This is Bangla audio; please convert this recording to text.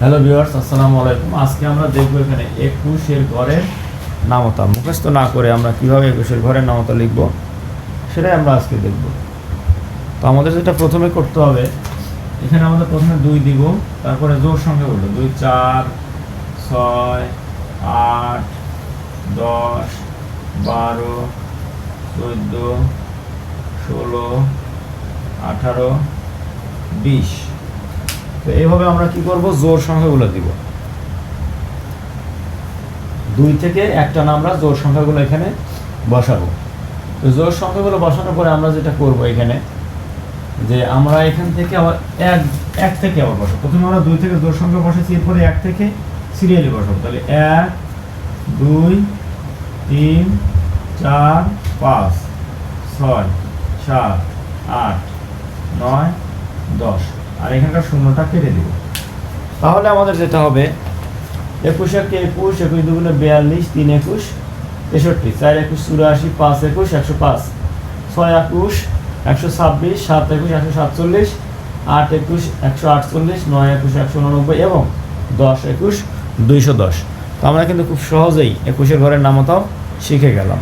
হ্যালো ভিউয়ার্স, আসসালামু আলাইকুম। আজকে আমরা দেখব এখানে একুশের ঘরের নামতা। মুখস্থ না করে আমরা কীভাবে একুশের ঘরের নামতা লিখব, সেটাই আমরা আজকে দেখব। তো আমাদের যেটা প্রথমে করতে হবে, এখানে আমাদের প্রথমে দুই দিব, তারপরে জোর সঙ্গে বলব। দুই, চার, ছয়, আট, দশ, বারো, চোদ্দ, ষোলো, আঠারো, বিশ। তো এইভাবে আমরা কি করব? জোর সংখ্যাগুলো দিব। দুই থেকে একটা না আমরা জোর সংখ্যাগুলো এখানে বসাবো। তো জোর সংখ্যাগুলো বসানোর পরে আমরা যেটা করব এখানে, যে আমরা এখান থেকে আবার এক এক থেকে আবার বসাবো। প্রথমে আমরা দুই থেকে জোর সংখ্যা বসেছি এরপরে এক থেকে সিরিয়ালি বসাবো। তাহলে এক, দুই, তিন, চার, পাঁচ, ছয়, সাত, আট, নয়, দশ। আর এখানকার শূন্যটা কেটে দিব। তাহলে আমাদের যেটা হবে একুশ একে একুশ একুশ দুগুণে বিয়াল্লিশ, তিন একুশ, তেষট্টি, চার একুশ, চুরাশি, পাঁচ একুশ, একশো পাঁচ, ছয় একুশ, একশো ছাব্বিশ, সাত একুশ, একশো সাতচল্লিশ, আট একুশ, একশো আটচল্লিশ, নয় একুশ, একশো উননব্বই এবং দশ একুশ, দুইশো দশ। তো আমরা কিন্তু খুব সহজেই একুশের ঘরের নামতাও শিখে গেলাম।